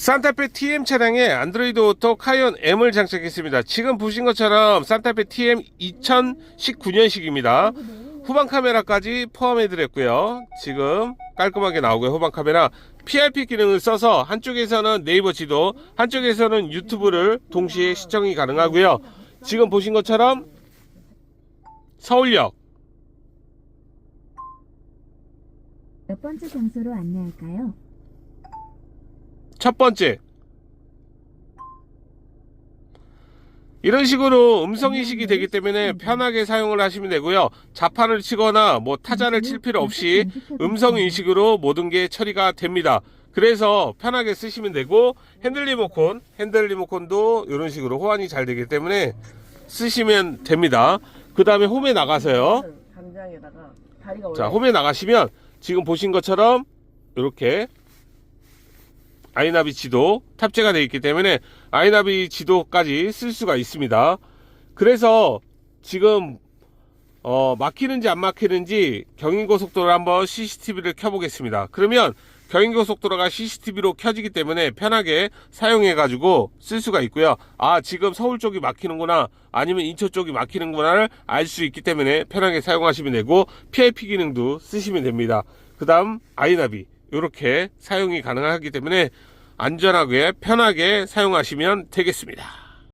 산타페 TM 차량에 안드로이드 오토 카이온 M을 장착했습니다. 지금 보신 것처럼 산타페 TM 2019년식입니다. 후방 카메라까지 포함해 드렸고요. 지금 깔끔하게 나오고요. 후방 카메라 PRP 기능을 써서 한쪽에서는 네이버 지도, 한쪽에서는 유튜브를 동시에 시청이 가능하고요. 지금 보신 것처럼 서울역 몇 번째 장소로 안내할까요? 첫 번째 이런 식으로 음성 인식이 되기 때문에 편하게 사용을 하시면 되고요. 자판을 치거나 뭐 타자를 칠 필요 없이 음성 인식으로 모든 게 처리가 됩니다. 그래서 편하게 쓰시면 되고 핸들 리모컨, 핸들 리모컨도 이런 식으로 호환이 잘 되기 때문에 쓰시면 됩니다. 그 다음에 홈에 나가서요. 자, 홈에 나가시면 지금 보신 것처럼 이렇게 아이나비 지도 탑재가 되어 있기 때문에 아이나비 지도까지 쓸 수가 있습니다. 그래서 지금 어, 막히는지 안 막히는지 경인고속도로 한번 CCTV를 켜보겠습니다. 그러면 경인고속도로가 CCTV로 켜지기 때문에 편하게 사용해 가지고 쓸 수가 있고요. 아 지금 서울 쪽이 막히는구나 아니면 인천 쪽이 막히는구나를 알 수 있기 때문에 편하게 사용하시면 되고 PIP 기능도 쓰시면 됩니다. 그 다음 아이나비 이렇게 사용이 가능하기 때문에 안전하게 편하게 사용하시면 되겠습니다.